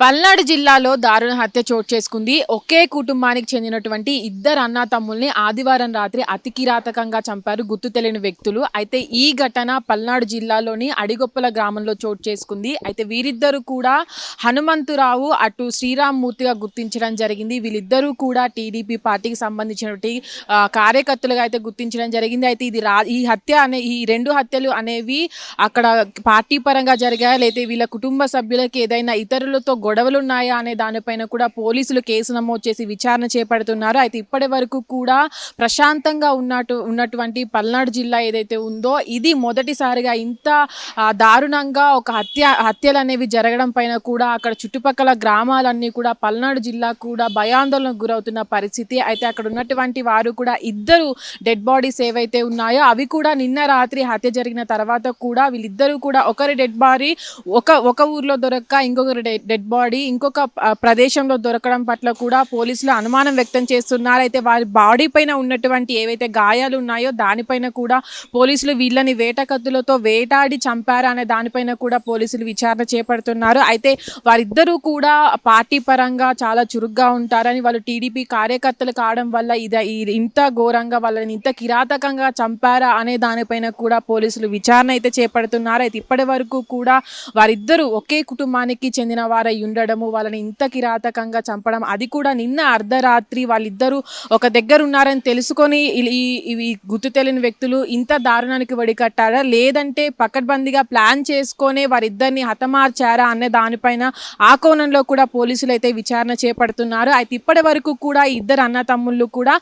పల్నాడు జిల్లాలో దారుణ హత్య చోటు చేసుకుంది. ఒకే కుటుంబానికి చెందినటువంటి ఇద్దరు అన్నా తమ్ముల్ని ఆదివారం రాత్రి అతి కిరాతకంగా చంపారు గుర్తు తెలియని వ్యక్తులు. అయితే ఈ ఘటన పల్నాడు జిల్లాలోని అడిగొప్పల గ్రామంలో చోటు చేసుకుంది. అయితే వీరిద్దరూ కూడా హనుమంతురావు అటు శ్రీరామ్మూర్తిగా గుర్తించడం జరిగింది. వీళ్ళిద్దరూ కూడా టీడీపీ పార్టీకి సంబంధించినటువంటి కార్యకర్తలుగా అయితే గుర్తించడం జరిగింది. అయితే ఇది రా ఈ హత్య అనే ఈ రెండు హత్యలు అనేవి అక్కడ పార్టీ పరంగా జరిగాయా? లేకపోతే వీళ్ళ కుటుంబ సభ్యులకి ఏదైనా ఇతరులతో గొడవలు ఉన్నాయా అనే దానిపైన కూడా పోలీసులు కేసు నమోదు చేసి విచారణ చేపడుతున్నారు. అయితే ఇప్పటి వరకు కూడా ప్రశాంతంగా ఉన్నట్టు ఉన్నటువంటి పల్నాడు జిల్లా ఏదైతే ఉందో ఇది మొదటిసారిగా ఇంత దారుణంగా ఒక హత్య హత్యలు అనేవి జరగడం పైన కూడా అక్కడ చుట్టుపక్కల గ్రామాలన్నీ కూడా పల్నాడు జిల్లా కూడా భయాందోళనకు గురవుతున్న పరిస్థితి. అయితే అక్కడ ఉన్నటువంటి వారు కూడా ఇద్దరు డెడ్ బాడీస్ ఏవైతే ఉన్నాయో అవి కూడా నిన్న రాత్రి హత్య జరిగిన తర్వాత కూడా వీళ్ళిద్దరూ కూడా ఒకరి డెడ్ బాడీ ఒక ఒక ఊర్లో దొరక్క ఇంకొకరి డెడ్ బాడీ ఇంకొక ప్రదేశంలో దొరకడం పట్ల కూడా పోలీసులు అనుమానం వ్యక్తం చేస్తున్నారు. అయితే వారి బాడీ పైన ఉన్నటువంటి ఏవైతే గాయాలు ఉన్నాయో దానిపైన కూడా పోలీసులు వీళ్ళని వేటకత్తులతో వేటాడి చంపారా అనే దానిపైన కూడా పోలీసులు విచారణ చేపడుతున్నారు. అయితే వారిద్దరూ కూడా పార్టీ పరంగా చాలా చురుగ్గా ఉంటారని వాళ్ళు టీడీపీ కార్యకర్తలు కావడం వల్ల ఇది ఇది ఇంత ఘోరంగా వాళ్ళని ఇంత కిరాతకంగా చంపారా అనే దానిపైన కూడా పోలీసులు విచారణ అయితే చేపడుతున్నారు. అయితే ఇప్పటి వరకు కూడా వారిద్దరూ ఒకే కుటుంబానికి చెందిన వారై ఉండడము వాళ్ళని ఇంత కిరాతకంగా చంపడం అది కూడా నిన్న అర్ధరాత్రి వాళ్ళిద్దరూ ఒక దగ్గర ఉన్నారని తెలుసుకొని ఈ ఇవి గుర్తు తెలియని వ్యక్తులు ఇంత దారుణానికి వడికట్టారా? లేదంటే పకడ్బందీగా ప్లాన్ చేసుకొనే వారిద్దరిని హతమార్చారా అనే దానిపైన ఆ కోణంలో కూడా పోలీసులు అయితే విచారణ చేపడుతున్నారు. అయితే ఇప్పటి వరకు కూడా ఇద్దరు అన్న తమ్ముళ్ళు కూడా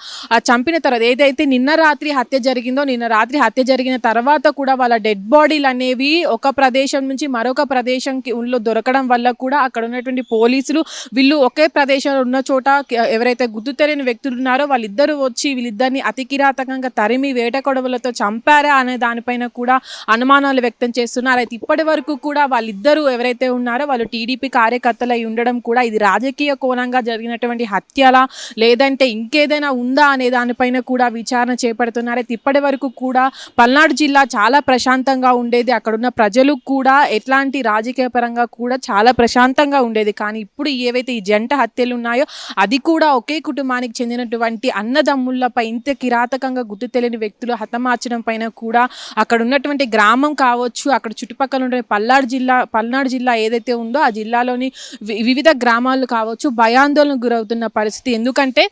చంపిన తర్వాత ఏదైతే నిన్న రాత్రి హత్య జరిగిందో నిన్న రాత్రి హత్య జరిగిన తర్వాత కూడా వాళ్ళ డెడ్ బాడీలు అనేవి ఒక ప్రదేశం నుంచి మరొక ప్రదేశంకి ఉల్లో దొరకడం వల్ల కూడా అక్కడ ఉన్నటువంటి పోలీసులు వీళ్ళు ఒకే ప్రదేశంలో ఉన్న చోట ఎవరైతే గుర్తు తెలియని వ్యక్తులు ఉన్నారో వాళ్ళిద్దరూ వచ్చి వీళ్ళిద్దరిని అతి కిరాతకంగా తరిమి వేట కొడవలతో చంపారా అనే దానిపైన కూడా అనుమానాలు వ్యక్తం చేస్తున్నారు. అయితే ఇప్పటి వరకు కూడా వాళ్ళిద్దరూ ఎవరైతే ఉన్నారో వాళ్ళు టీడీపీ కార్యకర్తలు అయి ఉండడం కూడా ఇది రాజకీయ కోణంగా జరిగినటువంటి హత్యలా లేదంటే ఇంకేదైనా ఉందా అనే దానిపైన కూడా విచారణ చేపడుతున్నారు. అయితే ఇప్పటి వరకు కూడా పల్నాడు జిల్లా చాలా ప్రశాంతంగా ఉండేది. అక్కడున్న ప్రజలు కూడా ఎట్లాంటి రాజకీయ పరంగా కూడా చాలా ప్రశాంతంగా ఉండేది. కానీ ఇప్పుడు ఏవైతే ఈ జంట హత్యలు ఉన్నాయో అది కూడా ఒకే కుటుంబానికి చెందినటువంటి అన్నదమ్ముళ్ళపై ఇంత కిరాతకంగా గుర్తు తెలియని వ్యక్తులు హతమార్చడం పైన కూడా అక్కడ ఉన్నటువంటి గ్రామం కావచ్చు అక్కడ చుట్టుపక్కల ఉండే పల్నాడు జిల్లా పల్నాడు జిల్లా ఏదైతే ఉందో ఆ జిల్లాలోని వి- వివిధ గ్రామాలు కావచ్చు భయాందోళనకు గురవుతున్న పరిస్థితి. ఎందుకంటే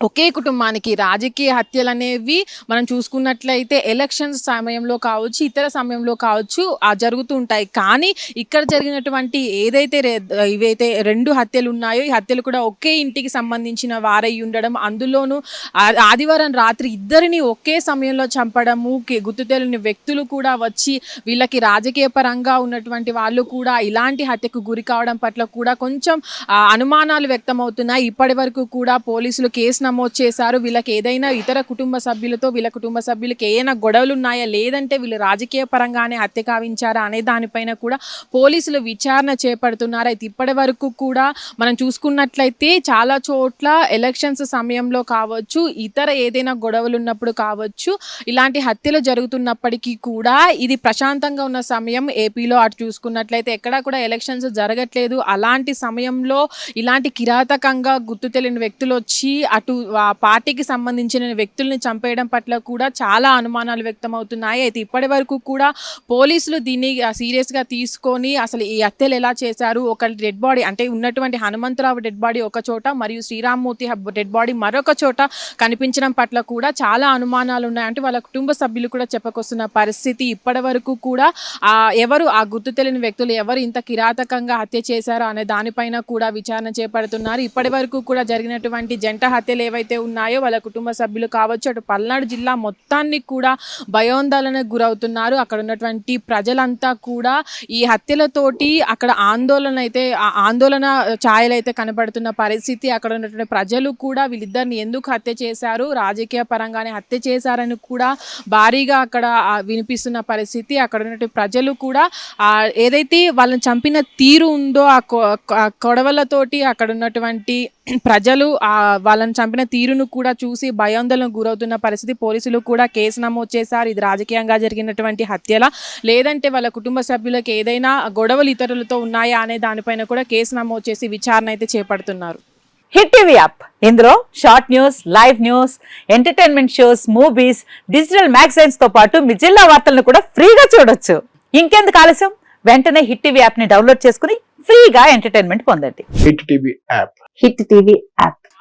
ఒకే కుటుంబానికి రాజకీయ హత్యలు అనేవి మనం చూసుకున్నట్లయితే ఎలక్షన్స్ సమయంలో కావచ్చు ఇతర సమయంలో కావచ్చు ఆ జరుగుతూ ఉంటాయి. కానీ ఇక్కడ జరిగినటువంటి ఏదైతే ఇవైతే రెండు హత్యలు ఉన్నాయో ఈ హత్యలు కూడా ఒకే ఇంటికి సంబంధించిన వారై ఉండడం అందులోనూ ఆదివారం రాత్రి ఇద్దరిని ఒకే సమయంలో చంపడము గుర్తు తెలియని వ్యక్తులు కూడా వచ్చి వీళ్ళకి రాజకీయ పరంగా ఉన్నటువంటి వాళ్ళు కూడా ఇలాంటి హత్యకు గురి కావడం పట్ల కూడా కొంచెం అనుమానాలు వ్యక్తమవుతున్నాయి. ఇప్పటి వరకు కూడా పోలీసులు కేసు నమోదు చేశారు. వీళ్ళకి ఏదైనా ఇతర కుటుంబ సభ్యులతో వీళ్ళ కుటుంబ సభ్యులకి ఏమైనా గొడవలు ఉన్నాయా లేదంటే వీళ్ళు రాజకీయ పరంగానే హత్య కావించారా అనే దానిపైన కూడా పోలీసులు విచారణ చేపడుతున్నారు. అయితే ఇప్పటి వరకు కూడా మనం చూసుకున్నట్లయితే చాలా చోట్ల ఎలక్షన్స్ సమయంలో కావచ్చు ఇతర ఏదైనా గొడవలు ఉన్నప్పుడు కావచ్చు ఇలాంటి హత్యలు జరుగుతున్నప్పటికీ కూడా ఇది ప్రశాంతంగా ఉన్న సమయం. ఏపీలో అటు చూసుకున్నట్లయితే ఎక్కడా కూడా ఎలక్షన్స్ జరగట్లేదు. అలాంటి సమయంలో ఇలాంటి కిరాతకంగా గుర్తు తెలియని వ్యక్తులు వచ్చి అటు ఆ పార్టీకి సంబంధించిన వ్యక్తుల్ని చంపేయడం పట్ల కూడా చాలా అనుమానాలు వ్యక్తమవుతున్నాయి. అయితే ఇప్పటి వరకు కూడా పోలీసులు దీన్ని సీరియస్గా తీసుకొని అసలు ఈ హత్యలు ఎలా చేశారు? ఒక డెడ్ బాడీ అంటే ఉన్నటువంటి హనుమంతరావు డెడ్ బాడీ ఒక చోట మరియు శ్రీరామ్మూర్తి డెడ్ బాడీ మరొక చోట కనిపించడం పట్ల కూడా చాలా అనుమానాలు ఉన్నాయి. అంటే వాళ్ళ కుటుంబ సభ్యులు కూడా చెప్పకొస్తున్న పరిస్థితి ఇప్పటి వరకు కూడా ఎవరు ఆ గుర్తు తెలియని వ్యక్తులు ఎవరు ఇంత కిరాతకంగా హత్య చేశారో అనే దానిపైన కూడా విచారణ చేపడుతున్నారు. ఇప్పటి వరకు కూడా జరిగినటువంటి జంట హత్యలు ఏవైతే ఉన్నాయో వాళ్ళ కుటుంబ సభ్యులు కావచ్చు అటు పల్నాడు జిల్లా మొత్తాన్ని కూడా భయోందోళనకు గురవుతున్నారు. అక్కడ ఉన్నటువంటి ప్రజలంతా కూడా ఈ హత్యలతోటి అక్కడ ఆందోళన అయితే ఆందోళన ఛాయలు అయితే కనబడుతున్న పరిస్థితి. అక్కడ ఉన్నటువంటి ప్రజలు కూడా వీళ్ళిద్దరిని ఎందుకు హత్య చేశారు? రాజకీయ పరంగానే హత్య చేశారని కూడా భారీగా అక్కడ వినిపిస్తున్న పరిస్థితి. అక్కడ ఉన్నటువంటి ప్రజలు కూడా ఏదైతే వాళ్ళని చంపిన తీరు ఉందో ఆ కొ- కొడవలతోటి అక్కడ ఉన్నటువంటి ప్రజలు వాళ్ళని చంపిన చంపిన తీరును కూడా చూసి భయాందోళనకు గురవుతున్న పరిస్థితి పోలీసులు కూడా కేసు నమోదు చేశారు. ఇది రాజకీయంగా జరిగినటువంటి హత్యల? లేదంటే వాళ్ళ కుటుంబ సభ్యులకు ఏదైనా గొడవలు ఇతరులతో ఉన్నాయా అనే దానిపైన కూడా కేసు నమోదు చేసి విచారణ అయితే చేపడుతున్నారు. Hit TV app. ఇందులో short news live news entertainment shows movies digital మ్యాగజైన్స్తో పాటు మీ జిల్లా వార్తలను కూడా ఫ్రీగా చూడొచ్చు. ఇంకెందుకు ఆలస్యం? వెంటనే హిట్ టీవీ యాప్ని డౌన్లోడ్ చేసుకుని ఫ్రీగా ఎంటర్టైన్మెంట్ పొందండి. Hit TV app. Hit TV app.